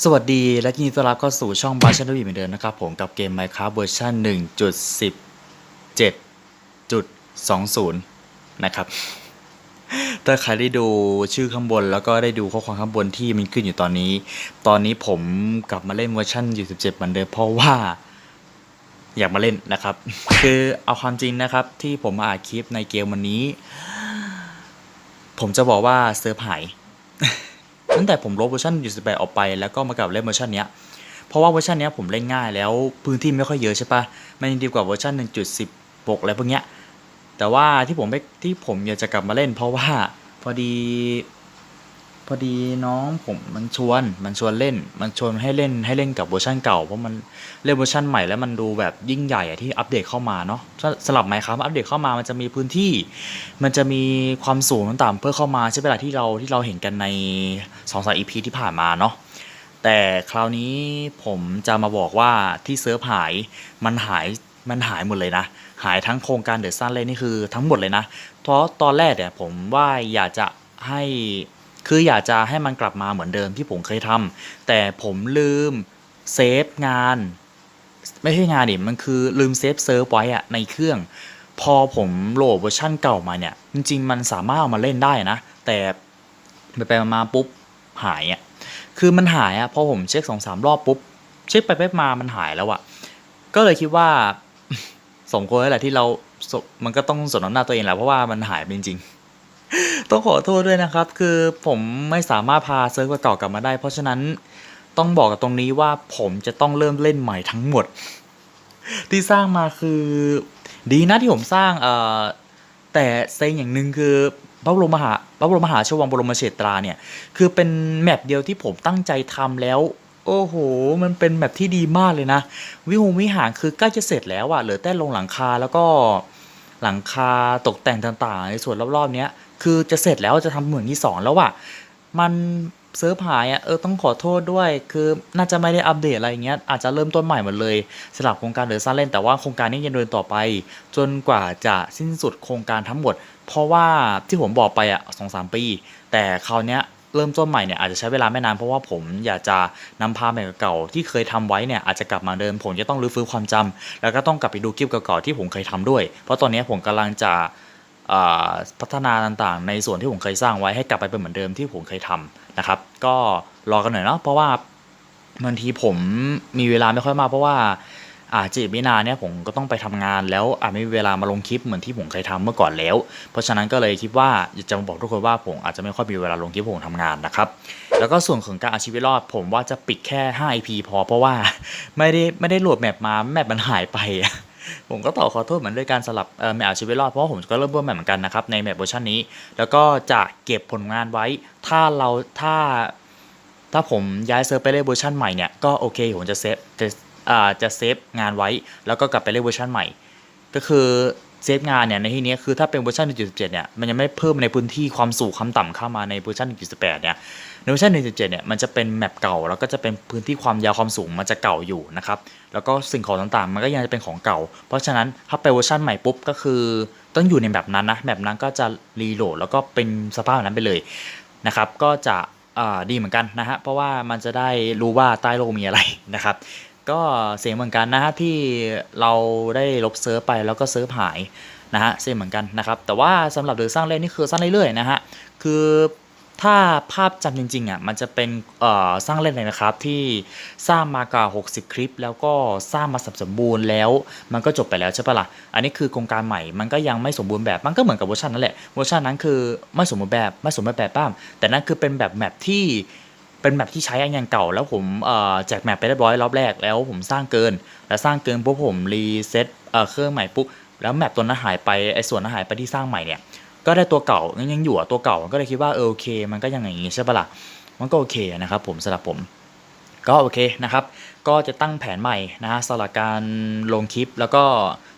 สวัสดีและยินดีต้อนรับเข้าสู่ช่องบาชันด์วีเหมือนเดิมนะครับผมกับเกม Minecraft เวอร์ชัน1.17.20 นะครับ ถ้าใครได้ดูชื่อข้างบนแล้วก็ได้ดูข้อความข้างบนที่มันขึ้นอยู่ตอนนี้ ตอนนี้ผมกลับมาเล่นเวอร์ชัน1.17เหมือนเดิมเพราะว่า อยากมาเล่นนะครับ คือเอาความจริงนะครับ ที่ผมมาอัดคลิปในเกมวันนี้ ผมจะบอกว่าเซิร์ฟหาย ตั้งแต่ผมลบเวอร์ชัน28ออกไปแล้วก็มากลับเล่นเวอร์ชันเนี้ยเพราะว่าเวอร์ชันเนี้ยผมเล่นง่ายแล้วพื้นที่ไม่ค่อยเยอะใช่ปะมันยังดีกว่าเวอร์ชัน1.16อะไรพวกเนี้ยแต่ว่าที่ผมไม่ที่ผมอยากจะกลับมาเล่น เพราะว่าพอดี อดีน้องผมมันชวน มันชวนเล่น มันชวนให้เล่นให้เล่นกับเวอร์ชันเก่าเพราะมันเล่นเวอร์ชันใหม่แล้วมันดูแบบยิ่งใหญ่ที่อัปเดตเข้ามาเนาะสสลับไหมครับอัปเดตเข้ามามันจะมีพื้นที่ มันจะมีความสูงต่างๆเพื่อเข้ามาใช่เวลาที่เราที่เราเห็นกันในสองสามอีพีที่ผ่านมาเนาะแต่คราวนี้ผมจะมาบอกว่าที่เซิร์ฟหายมันหายมันหายหมดเลยนะ หายทั้งโครงการเดอะซันเลยนี่คือทั้งหมดเลยนะ เพราะตอนแรกเนี่ยผมว่าอยากจะให้ คืออยากจะให้มันกลับมาเหมือนเดิมที่ผมเคยทำแต่ผมลืมเซฟงาน ไม่ใช่งานดิมันคือลืมเซฟเซิร์ฟไว้อะในเครื่อง พอผมโหลดเวอร์ชั่นเก่ามาเนี่ย จริง ๆ มันสามารถเอามาเล่นได้นะ แต่ไปไปมาปุ๊บหายอะคือมันหายอะพอผมเช็คสองสามรอบปุ๊บ เช็คไปไปมามันหายแล้วอะก็เลยคิดว่าสมควรแล้วแหละที่เรา มันก็ต้องสนน้ำหน้าตัวเองแหละเพราะว่ามันหายไปจริงๆ ต้องขอโทษด้วยนะครับ คือผมไม่สามารถพาเซิร์ฟเก่ากลับมาได้ เพราะฉะนั้นต้องบอกกับตรงนี้ว่าผมจะต้องเริ่มเล่นใหม่ทั้งหมด ที่สร้างมาคือ ดีนะที่ผมสร้างเอ่อแต่เซ็งอย่างหนึ่งคือพระบรมมหาพระบรมมหาชวังบรมเฉตราเนี่ย คือเป็นแมปเดียวที่ผมตั้งใจทำแล้ว โอ้โห มันเป็นแมปที่ดีมากเลยนะ วิหงวิหารคือใกล้จะเสร็จแล้วอะเหลือแต่ลงหลังคาแล้วก็ หลังคาตกแต่งต่างๆในส่วนรอบๆเนี้ยคือจะเสร็จแล้วจะทำเหมือนที่สองแล้วอะมันเซิร์ฟหายอะเออต้องขอโทษด้วย คือน่าจะไม่ได้อัปเดตอะไรเงี้ยอาจจะเริ่มต้นใหม่หมดเลยสำหรับโครงการเดอะซันเล่นแต่ว่าโครงการนี้ยังเดินต่อไป จนกว่าจะสิ้นสุดโครงการทั้งหมด เพราะว่าที่ผมบอกไปอะสองสามปี แต่คราวเนี้ย เริ่มต้นใหม่เนี่ยอาจจะใช้เวลาไม่นานเพราะว่าผมอยากจะนำพาแบบเก่าๆที่เคยทำไว้เนี่ยอาจจะกลับมาเดิมผมจะต้องรื้อฟื้นความจำแล้วก็ต้องกลับไปดูคลิปเก่าๆที่ผมเคยทำด้วย เพราะตอนนี้ผมกำลังจะพัฒนาต่างๆ ในส่วนที่ผมเคยสร้างไว้ให้กลับไปเป็นเหมือนเดิมที่ผมเคยทำนะครับ ก็รอกันหน่อยเนาะเพราะว่าบางทีผมมีเวลาไม่ค่อยมากเพราะว่า อาจีบไม่นานเนี่ยผมก็ต้องไปทำงานแล้วอาจไม่มีเวลามาลงคลิปเหมือนที่ผมเคยทำเมื่อก่อนแล้ว เพราะฉะนั้นก็เลยคิดว่าจะมาบอกทุกคนว่าผมอาจจะไม่ค่อยมีเวลาลงคลิปผมทำงานนะครับแล้วก็ส่วนของการอาชีวิตรอด ผมว่าจะปิดแค่ 5 IP พอเพราะว่าไม่ได้ไม่ได้โหลดแมปมาแมปมันหายไปผมก็ต่อขอโทษเหมือนด้วยการสลับเอ่อแมปอาชีวิตรอดเพราะผมก็เริ่มเบิ่มแมปเหมือนกันนะครับในแมปเวอร์ชันนี้ แล้วก็จะเก็บผลงานไว้ ถ้าเราถ้า ถ้าผมย้ายเซิร์ฟไปเล่นเวอร์ชันใหม่เนี่ยก็โอเคผมจะเซฟ จะเซฟงานไว้ แล้วก็กลับไปเล่นเวอร์ชันใหม่ ก็คือเซฟงานเนี่ยในที่นี้คือถ้าเป็นเวอร์ชัน1.17เนี่ยมันยังไม่เพิ่มในพื้นที่ความสูงความต่ำเข้ามาในเวอร์ชัน1.18เนี่ยในเวอร์ชัน1.17เนี่ยมันจะเป็นแมปเก่าแล้วก็จะเป็นพื้นที่ความยาวความสูงมันจะเก่าอยู่นะครับแล้วก็สิ่งของต่างๆ มันก็ยังจะเป็นของเก่า เพราะฉะนั้นถ้าไปเวอร์ชันใหม่ปุ๊บก็คือต้องอยู่ในแบบนั้นนะแบบนั้นก็จะรีโหลดแล้วก็เป็นสภาพนั้นไปเลยนะครับก็จะดีเหมือนกันนะฮะเพราะว่ามันจะได้รู้ว่าใต้โลกมีอะไรนะครับ ก็เสียงเหมือนกันนะฮะที่เราได้ลบเซิร์ฟไปแล้วก็เซิร์ฟหายนะฮะเสียงเหมือนกันนะครับ แต่ว่าสำหรับเดือสร้างเล่นนี่คือสร้างเรื่อยๆนะฮะคือถ้าภาพจำจริงๆอะมันจะเป็นสร้างเล่นเลยนะครับที่สร้างมากว่า60 คลิป แล้วก็สร้างมาสับสมบูรณ์แล้ว มันก็จบไปแล้วใช่ปะล่ะอันนี้คือโครงการใหม่มันก็ยังไม่สมบูรณ์แบบมันก็เหมือนกับเวอร์ชันนั่นแหละเวอร์ชันนั้นคือไม่สมบูรณ์แบบไม่สมบูรณ์แบบบ้างแต่นั่นคือเป็นแบบแมปที่ เป็นแมปที่ใช้อันยังเก่า แล้วผมแจกแมปไปเรียบร้อยรอบแรกแล้วผมสร้างเกิน แล้วสร้างเกินปุ๊บผมรีเซ็ตเครื่องใหม่ปุ๊บแล้วแมปตัวนั้นหายไปไอ้ส่วนนั้นหายไปที่สร้างใหม่เนี่ยก็ได้ตัวเก่ายังอยู่อะตัวเก่าก็เลยคิดว่าเออโอเค มันก็ยังอย่างงี้ใช่ปะล่ะมันก็โอเคนะครับผมสำหรับผม ก็โอเคนะครับก็จะตั้งแผนใหม่นะฮะสำหรับการลงคลิป แล้วก็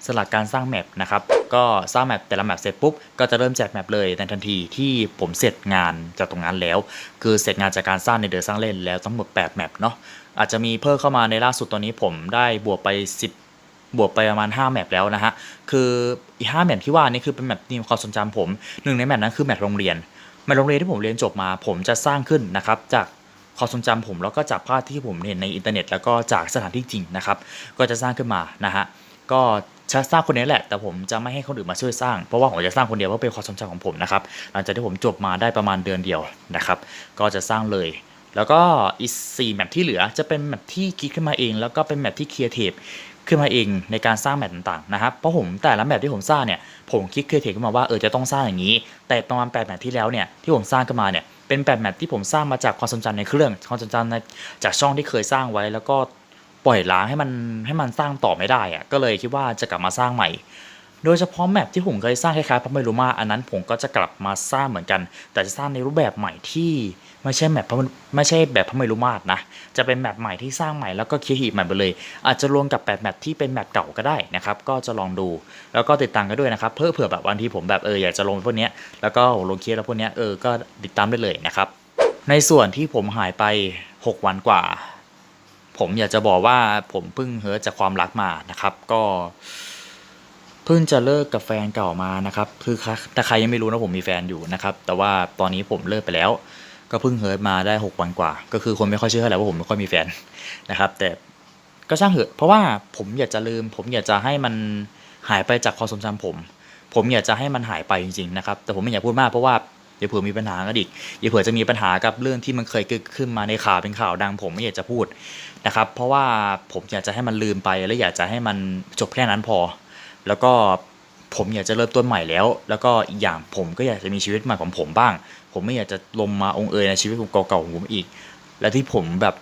สำหรับการสร้างแมปนะครับก็สร้างแมปแต่ละแมปเสร็จปุ๊บก็จะเริ่มแจกแมปเลยในทันทีที่ผมเสร็จงานจากตรงนั้นแล้ว คือเสร็จงานจากการสร้างในเดือสร้างเล่นแล้วทั้งหมด8แมปเนาะอาจจะมีเพิ่มเข้ามาในล่าสุดตอนนี้ผมได้บวกไป 10 บวกไปประมาณ 5 แมปแล้วนะฮะคืออีก5แมปที่ว่านี่คือเป็นแมปที่ความสนใจผมหนึ่งในแมปนั้นคือแมปโรงเรียนแมปโรงเรียนที่ผมเรียนจบมา ผมจะสร้างขึ้นนะครับจาก ความทรงจำผมแล้วก็จากภาพที่ผมเห็นในอินเทอร์เน็ต แล้วก็จากสถานที่จริงนะครับ ก็จะสร้างขึ้นมานะฮะก็จะสร้างคนนี้แหละ แต่ผมจะไม่ให้คนอื่นมาช่วยสร้าง เพราะว่าผมจะสร้างคนเดียวเพราะเป็นความทรงจำของผมนะครับ หลังจากที่ผมจบมาได้ประมาณเดือนเดียวนะครับ ก็จะสร้างเลย แล้วก็อีกสี่แมปที่เหลือจะเป็นแมปที่คิดขึ้นมาเอง แล้วก็เป็นแมปที่ครีเอทีฟขึ้นมาเองในการสร้างแมปต่างๆนะครับ เพราะผมแต่ละแมปที่ผมสร้างเนี่ย ผมคิดครีเอทีฟขึ้นมาว่าเออจะต้องสร้างอย่างนี้ แต่ประมาณแปดแมปที่แล้วเนี่ยที่ผมสร้างขึ้นมาเนี่ย เป็นแบบแมปที่ผมสร้างมาจากความสนใจในเครื่องความสนใจในจากช่องที่เคยสร้างไว้ แล้วก็ปล่อยล้างให้มันให้มันสร้างต่อไม่ได้อะก็เลยคิดว่าจะกลับมาสร้างใหม่ โดยเฉพาะแมปที่ผมเคยสร้างคล้ายๆพระเมรุมาอันนั้นผมก็จะกลับมาสร้างเหมือนกัน แต่จะสร้างในรูปแบบใหม่ที่ไม่ใช่แมปไม่ใช่แบบพระเมรุมาตรนะ จะเป็นแมปใหม่ที่สร้างใหม่แล้วก็คิดอีกใหม่ไปเลย อาจจะรวมกับแปดแมปที่เป็นแมปเก่าก็ได้นะครับ ก็จะลองดู แล้วก็ติดตามกันด้วยนะครับ เพื่อเผื่อแบบวันที่ผมแบบเอออยากจะลงพวกนี้แล้วก็ลงเคสแล้วพวกนี้เออ ก็ติดตามได้เลยนะครับ ในส่วนที่ผมหายไป 6 วันกว่า ผมอยากจะบอกว่าผมเพิ่งเฮิร์จากความรักมานะครับ ก็ เพิ่งจะเลิกกับแฟนเก่ามานะครับคือถ้าใครยังไม่รู้นะผมมีแฟนอยู่นะครับแต่ว่าตอนนี้ผมเลิกไปแล้ว ก็เพิ่งเฮิร์ตมาได้ 6 วันกว่า ก็คือคนไม่ค่อยเชื่อเท่าไหร่ว่าผมไม่ค่อยมีแฟนนะครับ แต่ก็ช่างเถอะเพราะว่าผมอยากจะลืม ผมอยากจะให้มันหายไปจากความทรงจำผม ผมอยากจะให้มันหายไปจริงๆนะครับแต่ผมไม่อยากพูดมากเพราะว่าเดี๋ยวเผื่อมีปัญหากันอีกเดี๋ยวเผื่อจะมีปัญหากับเรื่องที่มันเคยเกิดขึ้นมาในข่าวเป็นข่าวดัง ผมไม่อยากจะพูดนะครับ เพราะว่าผมอยากจะให้มันลืมไปและอยากจะให้มันจบแค่นั้นพอ แล้วก็ผมอยากจะเริ่มต้นใหม่แล้ว แล้วก็อีกอย่างผมก็อยากจะมีชีวิตใหม่ของผมบ้าง ผมไม่อยากจะลงมาองเอยในชีวิตเก่าๆของผมอีก และที่ผมแบบ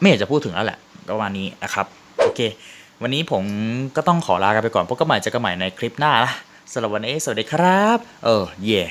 ไม่อยากจะพูดถึงแล้วแหละประมาณนี้นะครับโอเค วันนี้ผมก็ต้องขอลากันไปก่อนพบกันใหม่เจอกันใหม่ในคลิปหน้านะสำหรับวันนี้สวัสดีครับ เออเย่